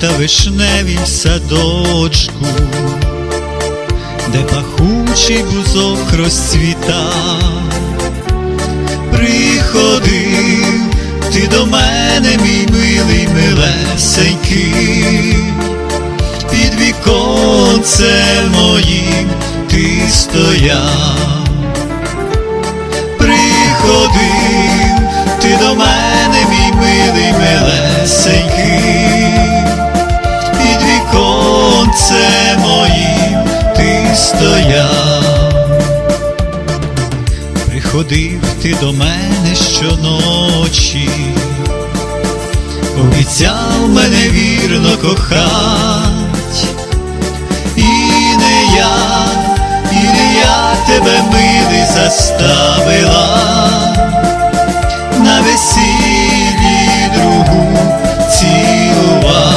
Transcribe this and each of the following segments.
хата вишневім садочку, де пахучий бузок розцвіта, приходив ти до мене, мій милий милесенький, під віконцем моїм ти стояв, приходив приходив ти до мене щоночі, обіцяв мене вірно кохать, і не я, і не я тебе милий заставила. На весіллі другу цілувать.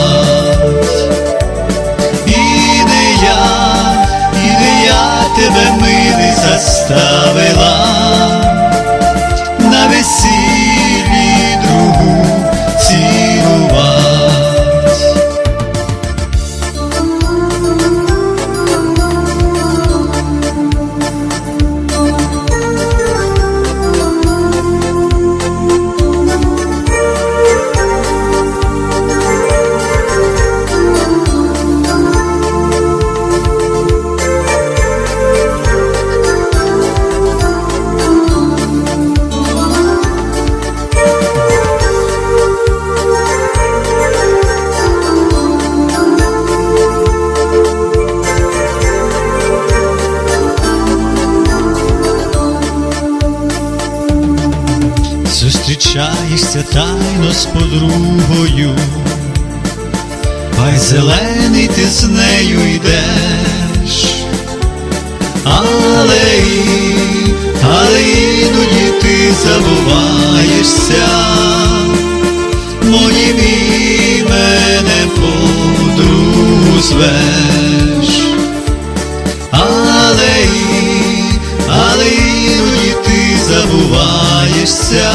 І не я, і не я тебе милий заставила Зустрічаєшся тайно з подругою, Ай зелений ти з нею йдеш, але, і- але іноді ти забуваєшся, моїм іменем подругу звеш. Але, і- але іноді ти забуваєшся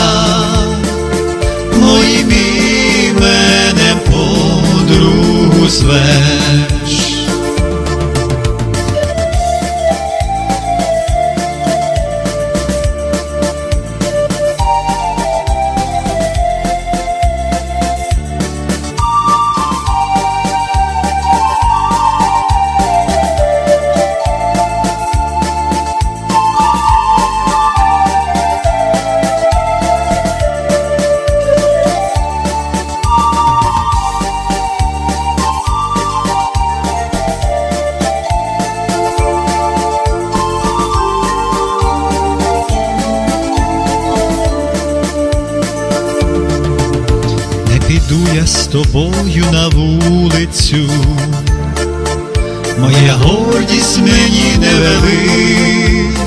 подругу тобою на вулицю, моя гордість мені не велить,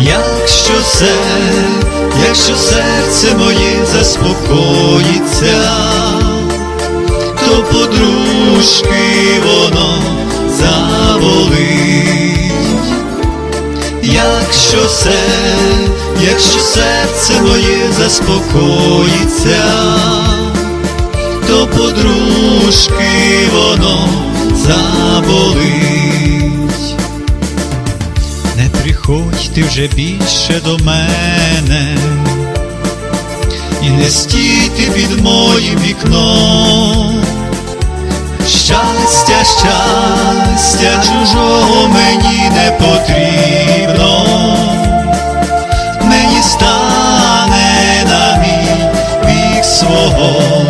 якщо се, якщо серце моє заспокоїться, то подружки воно заболить, якщо се, якщо серце моє заспокоїться, подружки воно заболить. Не приходь ти вже більше до мене, і не стійте під моїм вікном. Щастя, щастя чужого мені не потрібно, мені стане на мій вік свого.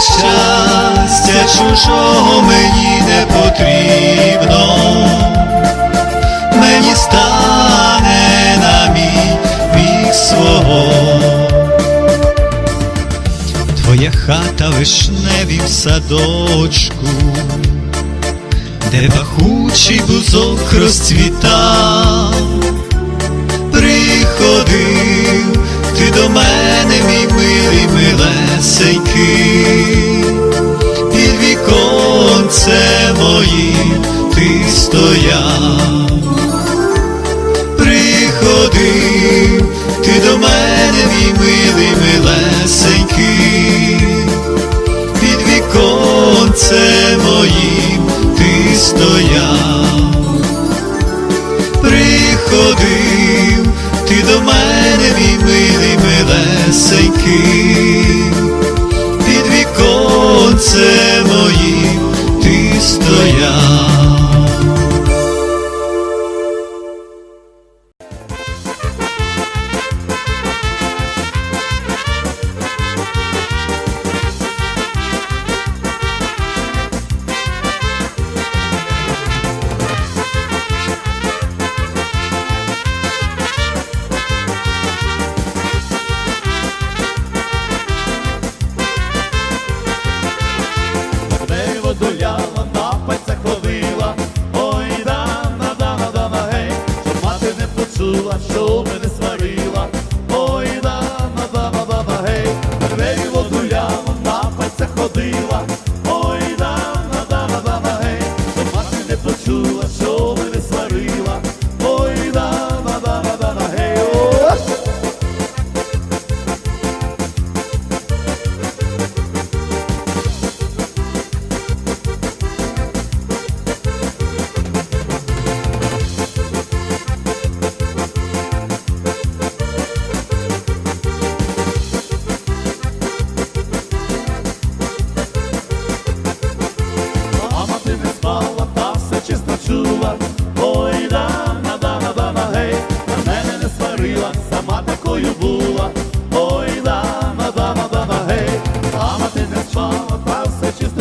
Щастя, чужого мені не потрібно, мені стане на мій вік свого. Твоя хата вишневі в садочку, де пахучий бузок розцвітав, приходив ти до мене, мій милий милесенький, під віконце моїм ти стояв, малесенький, під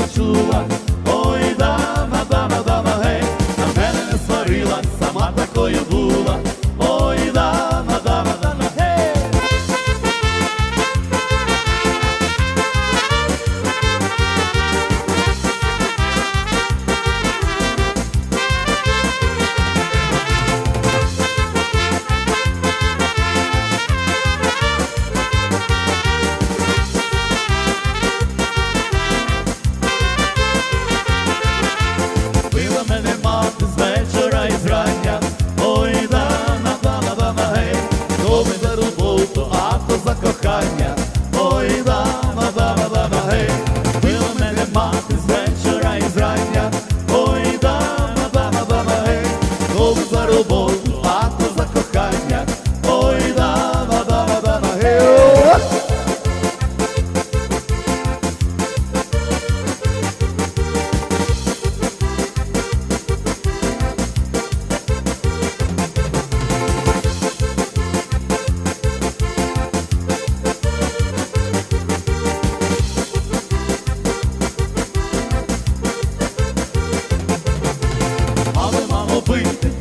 все чесно Але